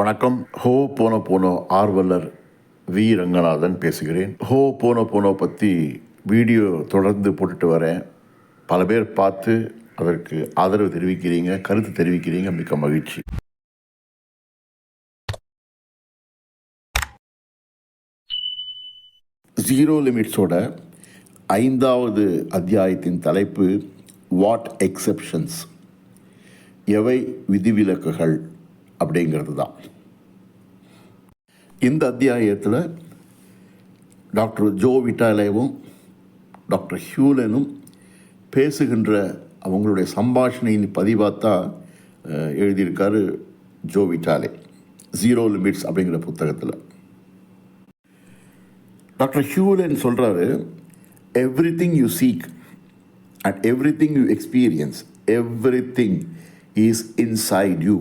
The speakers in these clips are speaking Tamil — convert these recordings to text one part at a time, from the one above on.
வணக்கம். ஹோ போனோ போனோ ஆர்வலர் வி. ரங்கநாதன் பேசுகிறேன். ஹோ போனோ போனோ பற்றி வீடியோ தொடர்ந்து போட்டுட்டு வரேன். பல பேர் பார்த்து அதற்கு ஆதரவு தெரிவிக்கிறீங்க கருத்து தெரிவிக்கிறீங்க. மிக்க மகிழ்ச்சி. ஜீரோ லிமிட்ஸோட ஐந்தாவது அத்தியாயத்தின் தலைப்பு வாட் எக்ஸெப்ஷன்ஸ் எவை விதிவிலக்குகள்? அப்படிங்கிறது தான் இந்த அத்தியாயத்தில் டாக்டர் ஜோ விட்டாலேவும் டாக்டர் ஹியூலனும் பேசுகின்ற அவங்களுடைய சம்பாஷணையின் பதிவாத்தா எழுதியிருக்காரு ஜோ விட்டாலே. ஜீரோ லிமிட்ஸ் அப்படிங்கிற புத்தகத்தில். டாக்டர் ஹியூலன் சொல்கிறாரு everything you seek and everything you experience everything is inside you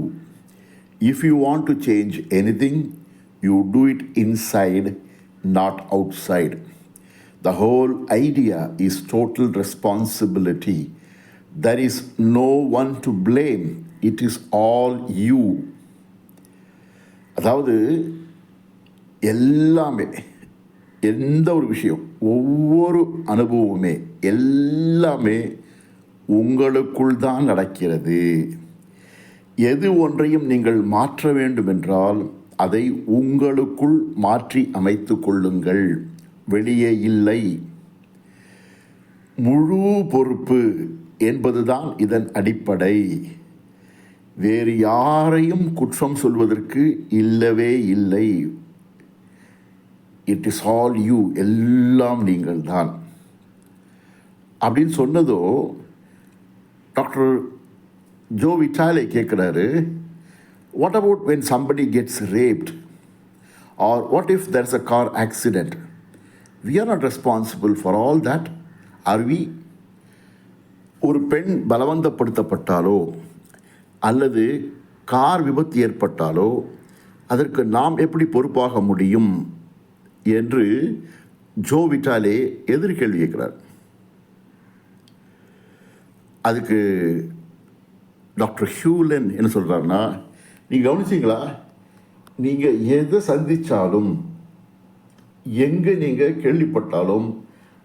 if you want to change anything you do it inside not outside the whole idea is total responsibility there is no one to blame it is all you அதாவது எல்லாமே எந்த ஒரு விஷயம் ஒவ்வொரு அனுபவமுமே எல்லாமே உங்களுக்குள் தான் நடக்கிறது. எது ஒன்றையும் நீங்கள் மாற்ற வேண்டுமென்றால் அதை உங்களுக்குள் மாற்றி அமைத்து கொள்ளுங்கள். வெளியே இல்லை. முழு பொறுப்பு என்பதுதான் இதன் அடிப்படை. வேறு யாரையும் குற்றம் சொல்வதற்கு இல்லவே இல்லை. இட் இஸ் ஆல் யூ எல்லாம் நீங்கள் தான் அப்படின்னு சொன்னதோ டாக்டர் ஜோ விட்டாலே கேட்குறாரு what about when somebody gets raped or what if there's a car accident we are not responsible for all that are we ஒரு பெண் பலவந்தப்படுத்தப்பட்டாலோ அல்லது கார் விபத்து ஏற்பட்டாலோ அதற்கு நாம் எப்படி பொறுப்பாக முடியும்? என்று ஜோ விட்டாலே எதிர்கேள்வி கேட்கிறார். அதுக்கு டாக்டர் ஹியூலன் என்ன சொல்கிறாருன்னா நீங்கள் கவனிச்சிங்களா? நீங்கள் எதை சந்தித்தாலும் எங்கே நீங்கள் கேள்விப்பட்டாலும்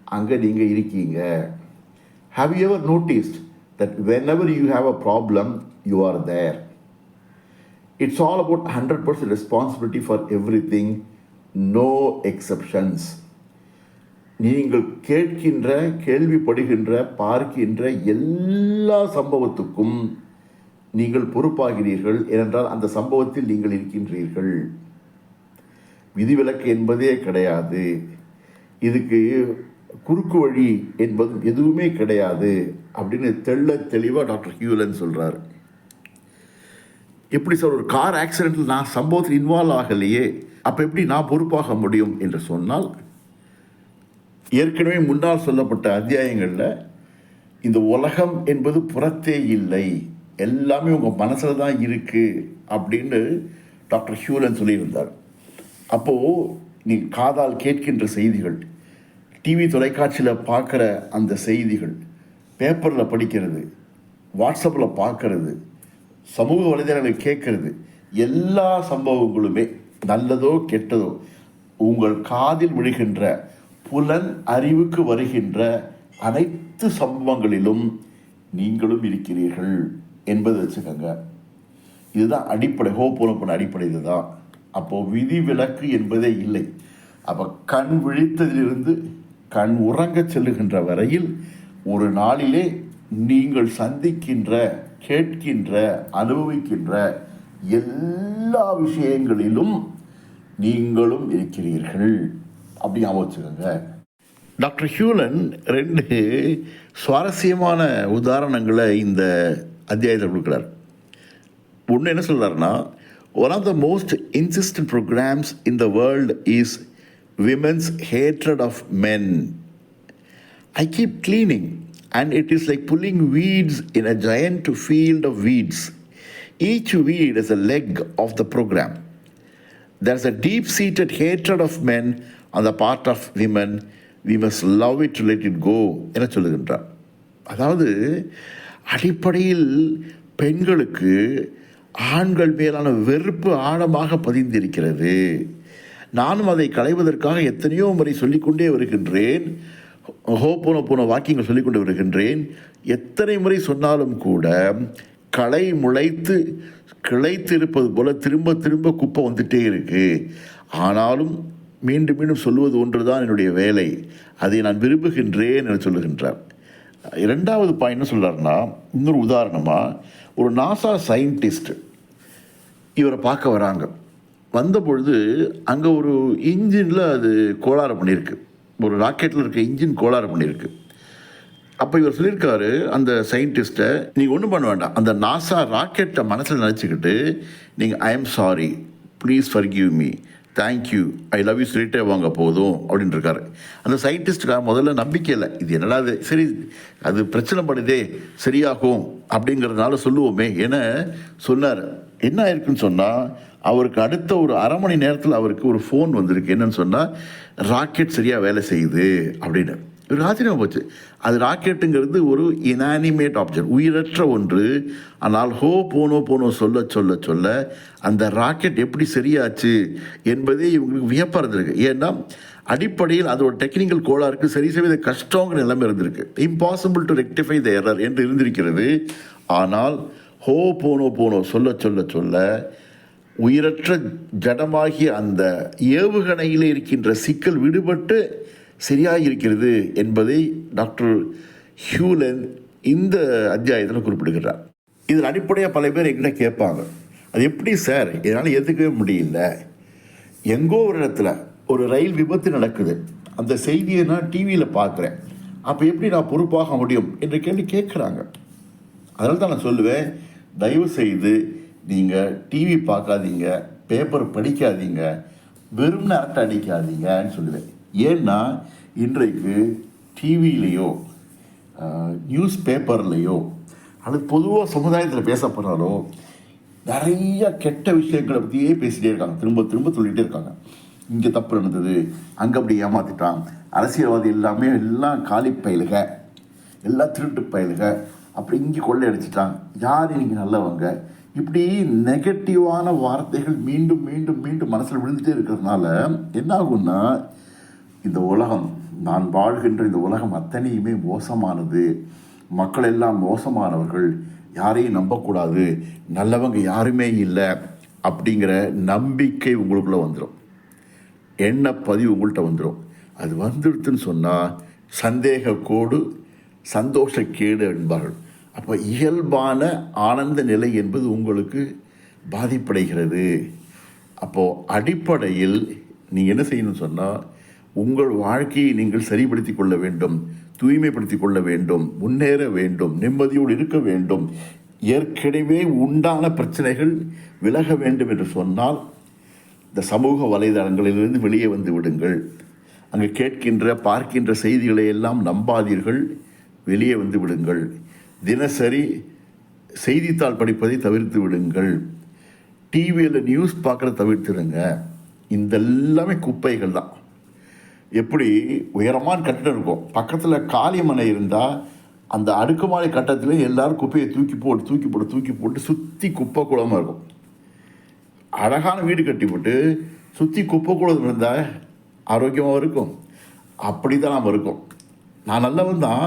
அங்கே நீங்கள் இருக்கீங்க. Have you ever noticed that whenever you have a problem you are there it's all about hundred percent responsibility for everything no exceptions நீங்கள் கேட்கின்ற கேள்விப்படுகின்ற பார்க்கின்ற எல்லா சம்பவத்துக்கும் நீங்கள் பொறுப்பாகிறீர்கள் ஏனென்றால் அந்த சம்பவத்தில் நீங்கள் இருக்கின்றீர்கள். விதிவிலக்கு என்பதே கிடையாது. இதுக்கு குறுக்கு வழி என்பது எதுவுமே கிடையாது அப்படின்னு தெள்ள தெளிவாக டாக்டர் ஹியூலன் சொல்கிறார் எப்படி சார் ஒரு கார் ஆக்சிடென்ட்டில் நான் சம்பவத்தில் இன்வால்வ் ஆகலையே அப்போ எப்படி நான் பொறுப்பாக முடியும் என்று சொன்னால் ஏற்கனவே முன்னால் சொல்லப்பட்ட அத்தியாயங்களில் இந்த உலகம் என்பது புறத்தே இல்லை. எல்லாமே உங்கள் மனசில் தான் இருக்குது அப்படின்னு டாக்டர் ஹியூலன் சொல்லியிருந்தார். அப்போது நீ காதால் கேட்கின்ற செய்திகள் டிவி தொலைக்காட்சியில் பார்க்குற அந்த செய்திகள் பேப்பரில் படிக்கிறது வாட்ஸ்அப்பில் பார்க்கறது சமூக வலைதளங்களை கேட்கறது எல்லா சம்பவங்களுமே நல்லதோ கெட்டதோ உங்கள் காதில் விழுகின்ற புலன் அறிவுக்கு வருகின்ற அனைத்து சம்பவங்களிலும் நீங்களும் இருக்கிறீர்கள். என்பதை வச்சுக்கோங்க. இதுதான் அடிப்படை ஹோப்போனப்பன அடிப்படை இதுதான். அப்போது விதி விலக்கு என்பதே இல்லை. அப்போ கண் விழித்ததிலிருந்து கண் உறங்க செல்லுகின்ற வரையில் ஒரு நாளிலே நீங்கள் சந்திக்கின்ற கேட்கின்ற அனுபவிக்கின்ற எல்லா விஷயங்களிலும் நீங்களும் இருக்கிறீர்கள். அப்படி ஞாபகம் வச்சுக்கோங்க. டாக்டர் ஹியூலன் ரெண்டு சுவாரஸ்யமான உதாரணங்களை இந்த அத்தியாயத்தில் கொடுக்குறார் ஒன்று என்ன சொல்கிறாருன்னா one of the most insistent programs in the world is women's hatred of men I keep cleaning, and it is like pulling weeds in a giant field of weeds. Each weed is a leg of the program. There's a deep seated hatred of men on the part of women. We must love it to let it go. என சொல்லுகின்றார் அதாவது அடிப்படையில் பெண்களுக்கு ஆண்கள் மேலான வெறுப்பு ஆழமாக பதிந்திருக்கிறது. நானும் அதை களைவதற்காக எத்தனையோ முறை சொல்லிக்கொண்டே வருகின்றேன். ஹோ போன போன வாக்கியங்கள் சொல்லிக்கொண்டு வருகின்றேன். எத்தனை முறை சொன்னாலும் கூட களை முளைத்து கிளைத்து இருப்பது போல திரும்ப திரும்ப குப்பை வந்துட்டே இருக்கு. ஆனாலும் மீண்டும் மீண்டும் சொல்லுவது ஒன்றுதான் என்னுடைய வேலை. அதை நான் விரும்புகின்றேன் என சொல்லுகின்றார். ரெண்டாவது பாயிண்ட் என்ன இன்னொரு உதாரணமாக ஒரு நாசா சயின்டிஸ்ட் இவரை பார்க்க வராங்க. வந்த பொழுது அங்கே ஒரு இன்ஜினில் அது கோளாறு பண்ணியிருக்கு. ஒரு ராக்கெட்டில் இருக்க இன்ஜின் கோளாறு பண்ணியிருக்கு. அப்போ இவர் சொல்லியிருக்காரு அந்த சயின்டிஸ்ட்டை நீங்கள் ஒன்றும் பண்ண வேண்டாம். அந்த நாசா ராக்கெட்டை மனசில் நினச்சிக்கிட்டு நீங்கள் I'm sorry please for me thank you I love you சொல்லிட்டே வாங்க போதும் அப்படின்னு இருக்காரு அந்த சயின்டிஸ்ட்டுக்காக முதல்ல நம்பிக்கை இல்லை. இது என்னடா அது சரி அது பிரச்சனை பண்ணுதே சரியாகும் அப்படிங்கிறதுனால சொல்லுவோமே. என சொன்னார். என்ன ஆயிருக்குன்னு சொன்னால் அவருக்கு அடுத்த ஒரு அரை மணி நேரத்தில் அவருக்கு ஒரு ஃபோன் வந்திருக்கு. என்னன்னு சொன்னால் ராக்கெட் சரியாக வேலை செய்யுது அப்படின்னு. ஒரு ஆச்சரியம் போச்சு. அது ராக்கெட்டுங்கிறது ஒரு இனானிமேட் ஆப்ஜெக்ட் உயிரற்ற ஒன்று. ஆனால் ஹோ போனோ போனோ சொல்ல சொல்ல சொல்ல அந்த ராக்கெட் எப்படி சரியாச்சு என்பதே இவங்களுக்கு வியப்பாக இருந்திருக்கு ஏன்னா அடிப்படையில் அது ஒரு டெக்னிக்கல் கோளாறுக்கு சரி செய்வது கஷ்டங்கிற நிலைமை இருந்திருக்கு. Impossible to rectify the error என்று இருந்திருக்கிறது. ஆனால் ஹோ போனோ போனோ சொல்ல சொல்ல சொல்ல உயிரற்ற ஜடமாகிய அந்த ஏவுகணையில் இருக்கின்ற சிக்கல் விடுபட்டு சரியாக இருக்கிறது என்பதை டாக்டர் ஹியூலன் இந்த அத்தியாயத்தில் குறிப்பிடுகிறார். இதில் அடிப்படையாக பல பேர் எங்கிட்ட கேட்பாங்க. அது எப்படி சார்? என்னால் ஏற்றுக்கவே முடியல. எங்கோ ஒரு இடத்துல ஒரு ரயில் விபத்து நடக்குது. அந்த செய்தியை நான் டிவியில் பார்க்குறேன். அப்போ எப்படி நான் பொறுப்பாக முடியும்? என்று கேள்வி கேட்குறாங்க. அதனால தான் நான் சொல்லுவேன் தயவு செய்து நீங்கள் டிவி பார்க்காதீங்க பேப்பர் படிக்காதீங்க வெறும் அரட்டை அடிக்காதீங்கன்னு சொல்லுவேன். ஏன்னா இன்றைக்கு டிவிலேயோ நியூஸ் பேப்பர்லேயோ அல்லது பொதுவாக சமுதாயத்தில் பேசப்படுறாலோ நிறைய கெட்ட விஷயங்களை பற்றியே பேசிகிட்டே இருக்காங்க. திரும்ப திரும்ப சொல்லிகிட்டே இருக்காங்க. இங்கே தப்பு நடந்தது அங்கே அப்படி ஏமாத்திட்டான் அரசியல்வாதி எல்லாமே எல்லாம் காலி பயிலுக எல்லாம் திருட்டு பயிலுக அப்படி இங்கே கொள்ளையடிச்சிட்டான் யார் நீங்கள் நல்லவங்க? இப்படி நெகட்டிவான வார்த்தைகள் மீண்டும் மீண்டும் மீண்டும் மனசில் விழுந்துட்டே இருக்கிறதுனால என்ன ஆகும்னா இந்த உலகம் நான் வாழ்கின்ற இந்த உலகம் அத்தனையுமே மோசமானது. மக்கள் எல்லாம் மோசமானவர்கள். யாரையும் நம்பக்கூடாது. நல்லவங்க யாருமே இல்லை. அப்படிங்கிற நம்பிக்கை உங்களுக்குள்ளே வந்துடும் எண்ண பதிவு உங்கள்கிட்ட வந்துடும் அது வந்துடுதுன்னு சொன்னால் சந்தேகக்கோடு சந்தோஷக்கேடு என்பார்கள். அப்போ இயல்பான ஆனந்த நிலை என்பது உங்களுக்கு பாதிப்படைகிறது. அப்போது அடிப்படையில் நீங்கள் என்ன செய்யணும்னு சொன்னால் உங்கள் வாழ்க்கையை நீங்கள் சரிப்படுத்தி கொள்ள வேண்டும் தூய்மைப்படுத்திக் கொள்ள வேண்டும் முன்னேற வேண்டும் நிம்மதியோடு இருக்க வேண்டும். ஏற்கனவே உண்டான பிரச்சனைகள் விலக வேண்டும் என்று சொன்னால் இந்த சமூக வலைதளங்களிலிருந்து வெளியே வந்து விடுங்கள். அங்கே கேட்கின்ற பார்க்கின்ற செய்திகளை எல்லாம் நம்பாதீர்கள். வெளியே வந்து விடுங்கள். தினசரி செய்தித்தாள் படிப்பதை தவிர்த்து விடுங்கள். டிவியில் நியூஸ் பார்க்குறத தவிர்த்துடுங்க. இந்த எல்லாமே குப்பைகள் தான் எப்படி உயரமான கட்டிடம் இருக்கும்? பக்கத்தில் காளிமனை இருந்தால் அந்த அடுக்குமாடி கட்டத்தில் எல்லோரும் குப்பையை தூக்கி போட்டு தூக்கி போட்டு தூக்கி போட்டு சுற்றி குப்பை குளமாக இருக்கும். அழகான வீடு கட்டி போட்டு சுற்றி குப்பை குளம் இருந்தால் ஆரோக்கியமாக இருக்கும். அப்படி தான் நாம் இருக்கோம். நான் நல்லவன் தான்.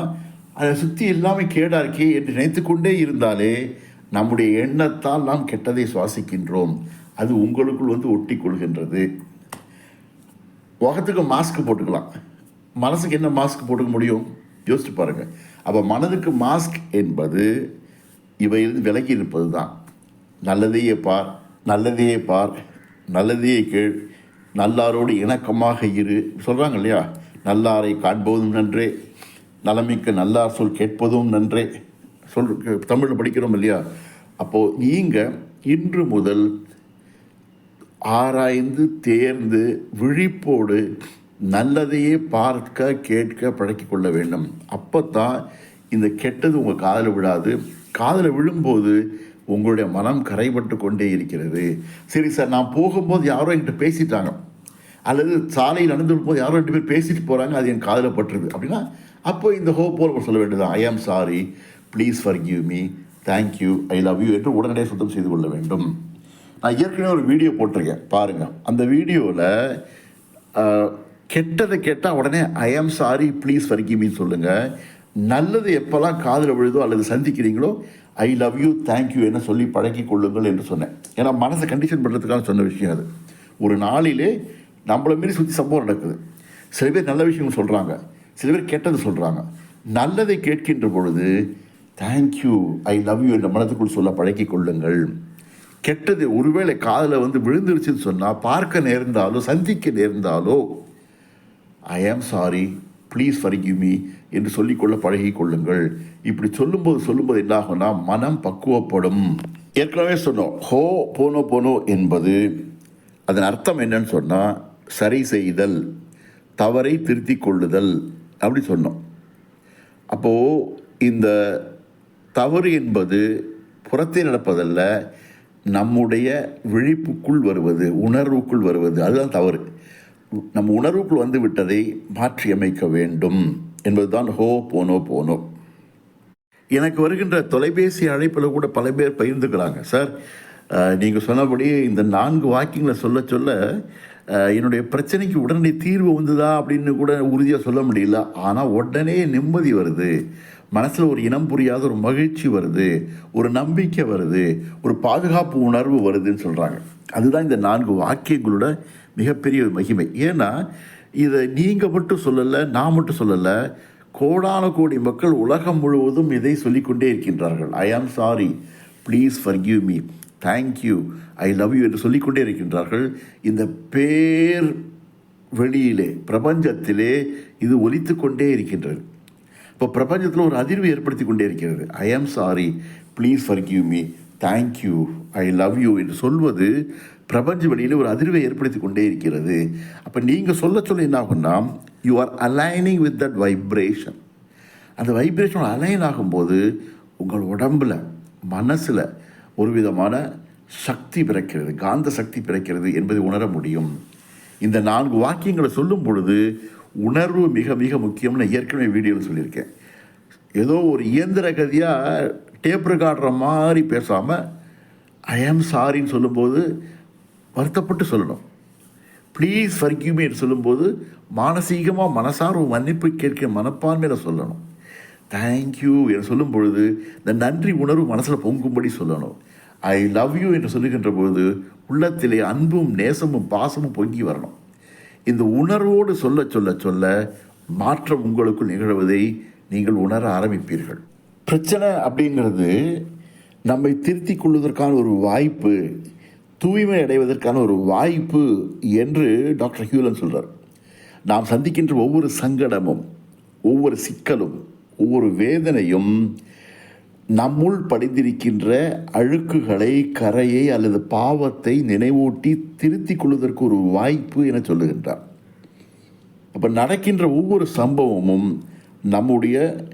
அதை சுற்றி எல்லாமே கேடாக இருக்கே என்று நினைத்து கொண்டே இருந்தாலே நம்முடைய எண்ணத்தால் நாம் கெட்டதை சுவாசிக்கின்றோம். அது உங்களுக்குள் வந்து ஒட்டி கொள்கின்றது முகத்துக்கு மாஸ்க் போட்டுக்கலாம். மனசுக்கு என்ன மாஸ்க் போட்டுக்க முடியும்? யோசிச்சு பாருங்கள் அப்போ மனதுக்கு மாஸ்க் என்பது இவையிலிருந்து விலகி இருப்பது தான் நல்லதையே பார் நல்லதையே பார் நல்லதையே கேள் நல்லாரோடு இணக்கமாக இரு. சொல்கிறாங்க இல்லையா? நல்லாரை காண்பதும் நன்றே நலமிக்க நல்லார் சொல் கேட்பதும் நன்றே. சொல் தமிழில் படிக்கிறோம் இல்லையா? அப்போது நீங்கள் இன்று முதல் ஆராய்ந்து தேர்ந்து விழிப்போடு நல்லதையே பார்க்க கேட்க பழக்கிக்கொள்ள வேண்டும். அப்போ தான் இந்த கெட்டது உங்கள் காதில் விழாது. காதில் விழும்போது உங்களுடைய மனம் கரைபட்டு கொண்டே இருக்கிறது. சரி சார் நான் போகும்போது யாரோ என்கிட்ட பேசிட்டாங்க. அல்லது சாலையில் நடந்து போது யாரோ ரெண்டு பேர் பேசிட்டு போகிறாங்க அது என் காதில் பட்டுருது. அப்படின்னா அப்போ இந்த ஹோப் போல் சொல்ல வேண்டியது I am sorry please forgive me thank you I love you என்று உடனடியாக சுத்தம் செய்து கொள்ள வேண்டும். நான் ஏற்கனவே ஒரு வீடியோ போட்டிருக்கேன் பாருங்கள் அந்த வீடியோவில் கெட்டதை கேட்டால் உடனே ஐ ஆம் சாரி ப்ளீஸ் வரைக்குமின்னு சொல்லுங்கள் நல்லது எப்போல்லாம் காதில் விழுதோ அல்லது சந்திக்கிறீங்களோ I love you thank you என்ன சொல்லி பழக்கி கொள்ளுங்கள் என்று சொன்னேன். ஏன்னா மனசை கண்டிஷன் பண்ணுறதுக்காக சொன்ன விஷயம் அது. ஒரு நாளிலே நம்மளை மீறி சுற்றி சம்பவம் நடக்குது. சில பேர் நல்ல விஷயங்கள் சொல்கிறாங்க சில பேர் கெட்டது சொல்கிறாங்க நல்லதை கேட்கின்ற பொழுது தேங்க்யூ ஐ லவ் யூ என்ற மனதுக்குள் சொல்ல பழக்கி கொள்ளுங்கள். கெட்டது ஒருவேளை காதில் வந்து விழுந்துருச்சுன்னு சொன்னால் பார்க்க நேர்ந்தாலோ சந்திக்க நேர்ந்தாலோ ஐ am sorry please forgive me என்று சொல்லிக்கொள்ள பழகி கொள்ளுங்கள் இப்படி சொல்லும்போது சொல்லும்போது என்னாகும்னா மனம் பக்குவப்படும். ஏற்கனவே சொன்னோம் ஹோ போனோ போனோ என்பது அதன் அர்த்தம் என்னன்னு சொன்னால் சரி செய்தல் தவறை திருத்தி கொள்ளுதல் அப்படி சொன்னோம். அப்போது இந்த தவறு என்பது புறத்தில் நடப்பதல்ல நம்முடைய விழிப்புக்குள் வருவது உணர்வுக்குள் வருவது அதுதான் தவறு. நம் உணர்வுக்குள் வந்து விட்டதை மாற்றியமைக்க வேண்டும் என்பதுதான் ஹோ போனோ போனோ. எனக்கு வருகின்ற தொலைபேசி அழைப்பில் கூட பல பேர் பகிர்ந்துக்கிறாங்க. சார் நீங்கள் சொன்னபடி இந்த நான்கு வாக்கிங்கில் சொல்ல சொல்ல என்னுடைய பிரச்சனைக்கு உடனடி தீர்வு வந்துதா அப்படின்னு கூட உறுதியாக சொல்ல முடியல. ஆனால் உடனே நிம்மதி வருது. மனசில் ஒரு இனம் புரியாத ஒரு மகிழ்ச்சி வருது ஒரு நம்பிக்கை வருது ஒரு பாதுகாப்பு உணர்வு வருதுன்னு சொல்கிறாங்க அதுதான் இந்த நான்கு வாக்கியங்களோட மிகப்பெரிய ஒரு மகிமை. ஏன்னா இதை நீங்கள் மட்டும் சொல்லலை நான் மட்டும் சொல்லலை கோடான கோடி மக்கள் உலகம் முழுவதும் இதை சொல்லிக்கொண்டே இருக்கின்றார்கள். I am sorry please forgive me thank you I love you என்று சொல்லிக்கொண்டே இருக்கின்றார்கள். இந்த பேர் வெளியிலே பிரபஞ்சத்திலே இது ஒலித்து கொண்டே இருக்கின்றது. இப்போ பிரபஞ்சத்தில் ஒரு அதிர்வு ஏற்படுத்தி கொண்டே இருக்கிறது. I am sorry please forgive me thank you I love you என்று சொல்வது பிரபஞ்ச வெளியில் ஒரு அதிர்வை ஏற்படுத்தி கொண்டே இருக்கிறது. அப்போ நீங்கள் சொல்ல சொல்ல என்ன ஆகும்னா you are aligning with that vibration அந்த வைப்ரேஷன் அலைன் ஆகும்போது உங்கள் உடம்புல மனசில் ஒரு விதமான சக்தி பிறக்கிறது. காந்த சக்தி பிறக்கிறது என்பதை உணர முடியும். இந்த நான்கு வாக்கியங்களை சொல்லும் பொழுது உணர்வு மிக மிக முக்கியம்னு ஏற்கனவே வீடியோவில் சொல்லியிருக்கேன். ஏதோ ஒரு இயந்திர கதியாக டேப் ரெக்கார்டுற மாதிரி பேசாமல் ஐ ஆம் சாரின்னு சொல்லும்போது வருத்தப்பட்டு சொல்லணும். ப்ளீஸ் forgive என்று சொல்லும்போது மானசீகமாக மனசார ஒரு மன்னிப்பு கேட்கிற மனப்பான்மையில் சொல்லணும். தேங்க்யூ என்று சொல்லும் பொழுது இந்த நன்றி உணர்வு மனசில் பொங்கும்படி சொல்லணும். ஐ லவ் யூ என்று சொல்லுகின்ற பொழுது உள்ளத்திலே அன்பும் நேசமும் பாசமும் பொங்கி வரணும். இந்த உணர்வோடு சொல்ல சொல்ல சொல்ல மாற்றம் உங்களுக்குள் நிகழ்வதை நீங்கள் உணர ஆரம்பிப்பீர்கள். பிரச்சனை அப்படிங்கிறது நம்மை திருத்தி கொள்வதற்கான ஒரு வாய்ப்பு தூய்மை அடைவதற்கான ஒரு வாய்ப்பு என்று டாக்டர் ஹியூலன் சொல்கிறார் நாம் சந்திக்கின்ற ஒவ்வொரு சங்கடமும் ஒவ்வொரு சிக்கலும் ஒவ்வொரு வேதனையும் நம்முள் படிந்திருக்கின்ற அழுக்குகளை கரையை அல்லது பாவத்தை நினைவூட்டி திருத்திக் கொள்வதற்கு ஒரு வாய்ப்பு என சொல்லுகின்றார். அப்போ நடக்கின்ற ஒவ்வொரு சம்பவமும் நம்முடைய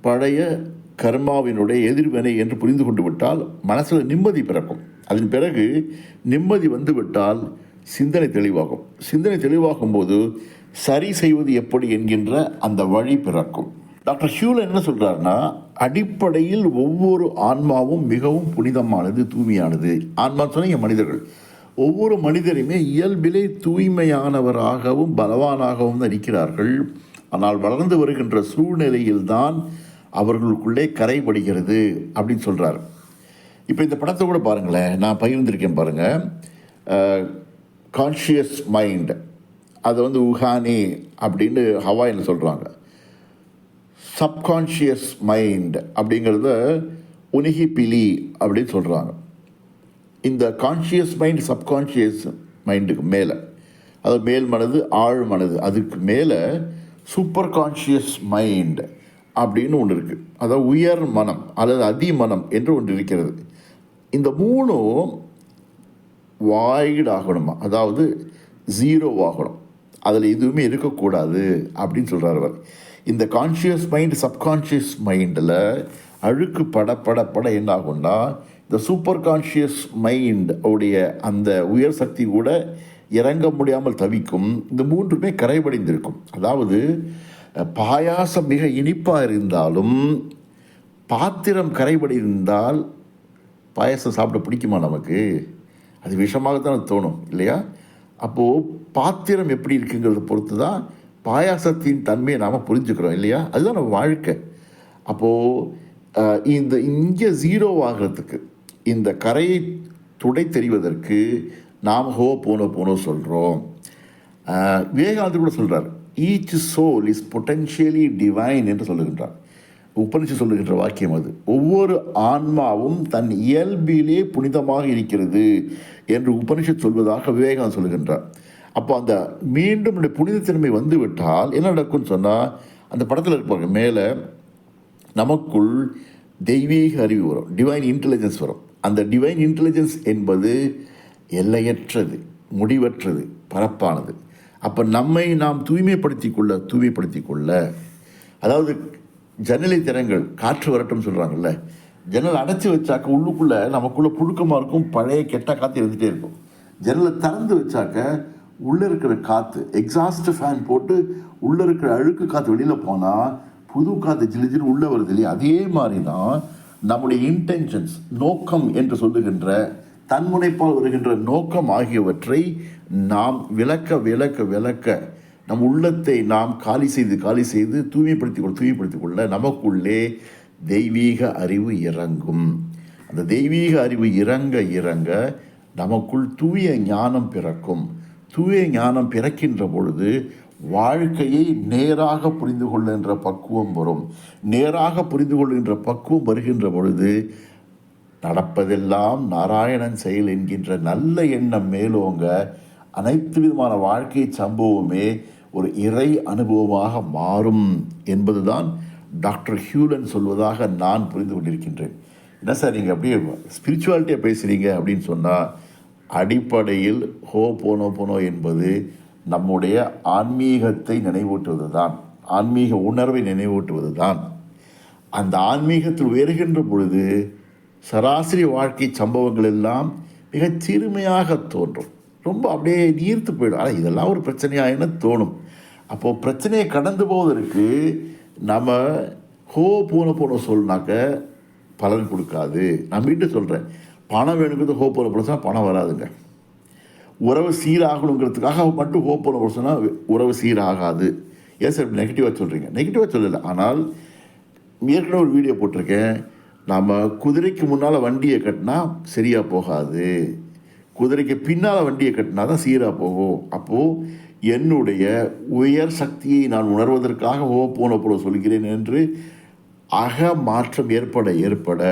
பழைய கர்மாவினுடைய எதிர்வினை என்று புரிந்து கொண்டு விட்டால் மனசில் நிம்மதி பிறக்கும். அதன் பிறகு நிம்மதி வந்து விட்டால் சிந்தனை தெளிவாகும். சிந்தனை தெளிவாகும் போது சரி செய்வது எப்படி என்கின்ற அந்த வழி பிறக்கும். டாக்டர் ஹியூலன் என்ன சொல்கிறாருன்னா அடிப்படையில் ஒவ்வொரு ஆன்மாவும் மிகவும் புனிதமானது தூய்மையானது. ஆன்மா சொன்னீங்க மனிதர்கள். ஒவ்வொரு மனிதருமே இயல்பிலே தூய்மையானவராகவும் பலவானாகவும் தான் இருக்கிறார்கள். ஆனால் வளர்ந்து வருகின்ற சூழ்நிலையில்தான் அவர்களுக்குள்ளே கரைபடுகிறது அப்படின்னு சொல்கிறார் இப்போ இந்த படத்தை கூட பாருங்களேன். நான் பகிர்ந்திருக்கேன் பாருங்கள் கான்ஷியஸ் மைண்ட் அதை வந்து உஹானி அப்படின்னு ஹவாயில் சொல்கிறாங்க சப்கான்ஷியஸ் மைண்ட் அப்படிங்கிறத உனிகி பிலி அப்படின்னு சொல்கிறாங்க இந்த கான்ஷியஸ் மைண்ட் சப்கான்ஷியஸ் மைண்டுக்கு மேலே. அது மேல் மனது ஆழ் மனது. அதுக்கு மேலே சூப்பர் கான்ஷியஸ் மைண்ட் அப்படின்னு ஒன்று இருக்குது அதாவது உயர் மனம் அல்லது அதி மனம் என்று ஒன்று இருக்கிறது. இந்த மூணும் வாய்டு ஆகணுமா? அதாவது ஜீரோ ஆகணும் அதில் எதுவுமே இருக்கக்கூடாது அப்படின்னு சொல்கிறார் அவர். இந்த கான்ஷியஸ் மைண்ட் சப்கான்ஷியஸ் மைண்டில் அழுக்கு பட பட பட என்ன ஆகும்னா இந்த சூப்பர் கான்ஷியஸ் மைண்ட் உடைய அந்த உயர் சக்தி கூட இறங்க முடியாமல் தவிக்கும். இந்த மூன்றுமே கரைபடைந்திருக்கும். அதாவது பாயாசம் மிக இனிப்பாக இருந்தாலும் பாத்திரம் கரைபடி இருந்தால் பாயாசம் சாப்பிட பிடிக்குமா நமக்கு? அது விஷமாகத்தான் தோணும் இல்லையா? அப்போது பாத்திரம் எப்படி இருக்குங்கிறத பொறுத்து தான் பாயாசத்தின் தன்மையை நாம் புரிஞ்சுக்கிறோம் இல்லையா? அதுதான் நம்ம வாழ்க்கை. அப்போது இந்த இங்கே ஜீரோ ஆகிறதுக்கு இந்த கரையை துடை தெரிவதற்கு நாம் ஹோ போனோ போனோ சொல்கிறோம் விவேகானந்தர் கூட சொல்கிறார் each soul is potentially divine என்று சொல்லுகின்றார். உபனிஷ சொல்லுகின்ற வாக்கியம் அது. ஒவ்வொரு ஆன்மாவும் தன் இயல்பிலே புனிதமாக இருக்கிறது என்று உபனிஷத் சொல்வதாக விவேகானந்த் சொல்லுகின்றார். அப்போ அந்த மீண்டும் இந்த புனிதத்தன்மை வந்து விட்டால் என்ன நடக்கும்னு சொன்னால் அந்த படத்தில் இருப்பாங்க மேலே நமக்குள் தெய்வீக அறிவு வரும் டிவைன் இன்டெலிஜென்ஸ் வரும். அந்த டிவைன் இன்டெலிஜென்ஸ் என்பது எல்லையற்றது முடிவற்றது பரப்பானது. அப்போ நம்மை நாம் தூய்மைப்படுத்தி கொள்ள தூய்மைப்படுத்தி கொள்ள அதாவது ஜன்னலை திறங்கள் காற்று வரட்டும் சொல்கிறாங்கல்ல ஜன்னல் அடைச்சி வச்சாக்க உள்ளுக்குள்ளே நமக்குள்ளே புழுக்கமாக இருக்கும் பழைய கெட்ட காற்று இருந்துகிட்டே இருக்கும். ஜன்னலை திறந்து வச்சாக்க உள்ளே இருக்கிற காற்று எக்ஸாஸ்ட் ஃபேன் போட்டு உள்ளே இருக்கிற அழுக்கு காற்று வெளியில் போனால் புது காற்று ஜிலு ஜிலு உள்ளே வருது இல்லையா? அதே மாதிரி தான் நம்முடைய இன்டென்ஷன்ஸ் நோக்கம் என்று சொல்லுகின்ற தன்முனைப்பால் வருகின்ற நோக்கம் ஆகியவற்றை நாம் விளக்க விளக்க விளக்க நம் உள்ளத்தை நாம் காலி செய்து காலி செய்து தூய்மைப்படுத்தி கொள்ள தூய்மைப்படுத்திக் கொள்ள நமக்குள்ளே தெய்வீக அறிவு இறங்கும். அந்த தெய்வீக அறிவு இறங்க இறங்க நமக்குள் தூய ஞானம் பிறக்கும். தூய ஞானம் பிறக்கின்ற பொழுது வாழ்க்கையை நேராக புரிந்து கொள்கின்ற பக்குவம் வரும். நேராக புரிந்து கொள்கின்ற பக்குவம் வருகின்ற பொழுது நடப்பதெல்லாம் நாராயணன் செயல் என்கின்ற நல்ல எண்ணம் மேலோங்க அனைத்து விதமான வாழ்க்கை சம்பவமே ஒரு இறை அனுபவமாக மாறும் என்பதுதான் டாக்டர் ஹியூலன் சொல்வதாக நான் புரிந்து கொண்டிருக்கின்றேன். என்ன சார் நீங்கள் அப்படியே ஸ்பிரிச்சுவாலிட்டியாக பேசுகிறீங்க அப்படின்னு சொன்னால் அடிப்படையில் ஹோ போனோ போனோ என்பது நம்முடைய ஆன்மீகத்தை நினைவூட்டுவது தான் ஆன்மீக உணர்வை நினைவூட்டுவது தான் அந்த ஆன்மீகத்தில் உயர்கின்ற பொழுது சராசரி வாழ்க்கை சம்பவங்கள் எல்லாம் மிக சிறுமையாக தோன்றும். ரொம்ப அப்படியே நீர்த்து போயிடும். ஆனால் இதெல்லாம் ஒரு பிரச்சனையாயின்னு தோணும். அப்போது பிரச்சனையை கடந்து போவதற்கு நம்ம ஹோ போன போன சொல்னாக்க பலன் கொடுக்காது. நான் மீண்டும் சொல்கிறேன் பணம் வேணுங்கிறது ஹோப் போன பிரச்சனை பணம் வராதுங்க. உறவு சீராகணுங்கிறதுக்காக மட்டும் ஹோப் பண்ண சொன்னால் உறவு சீராகாது. ஏன் சார் நெகட்டிவாக சொல்கிறீங்க நெகட்டிவாக சொல்லலை. ஆனால் ஏற்கனவே ஒரு வீடியோ போட்டிருக்கேன். நம்ம குதிரைக்கு முன்னால் வண்டியை கட்டினா சரியாக போகாது. குதிரைக்கு பின்னால் வண்டியை கட்டினா தான் சீராக போகும். அப்போது என்னுடைய உயர் சக்தியை நான் உணர்வதற்காக ஓ போன போல சொல்கிறேன் என்று அக மாற்றம் ஏற்பட ஏற்பட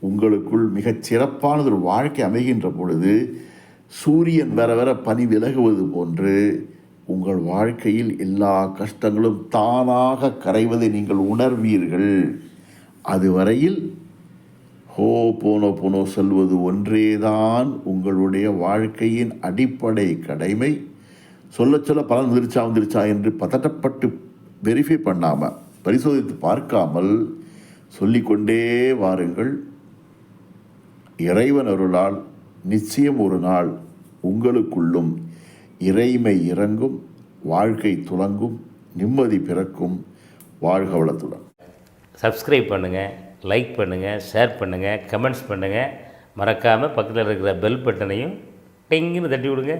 உங்களுக்குள் மிகச் சிறப்பானது ஒரு வாழ்க்கை அமைகின்ற பொழுது சூரியன் வர வர பனி விலகுவது போன்று உங்கள் வாழ்க்கையில் எல்லா கஷ்டங்களும் தானாக கரைவதை நீங்கள் உணர்வீர்கள். அதுவரையில் ஹோ போனோ போனோ சொல்வது ஒன்றேதான் உங்களுடைய வாழ்க்கையின் அடிப்படை கடமை. சொல்ல சொல்ல பலன் வந்துருச்சா வந்துருச்சா என்று பதட்டப்பட்டு வெரிஃபை பண்ணாமல் பரிசோதித்து பார்க்காமல் சொல்லிக்கொண்டே வாருங்கள். இறைவன் அருளால் நிச்சயம் ஒரு நாள் உங்களுக்குள்ளும் இறைமை இறங்கும் வாழ்க்கை துலங்கும் நிம்மதி பிறக்கும். வாழ்க வளத்துடன். சப்ஸ்கிரைப் பண்ணுங்கள் லைக் பண்ணுங்கள் ஷேர் பண்ணுங்கள் கமெண்ட்ஸ் பண்ணுங்கள் மறக்காமல் பக்கத்தில் இருக்கிற பெல் பட்டனையும் டிங்குன்னு தட்டி விடுங்க.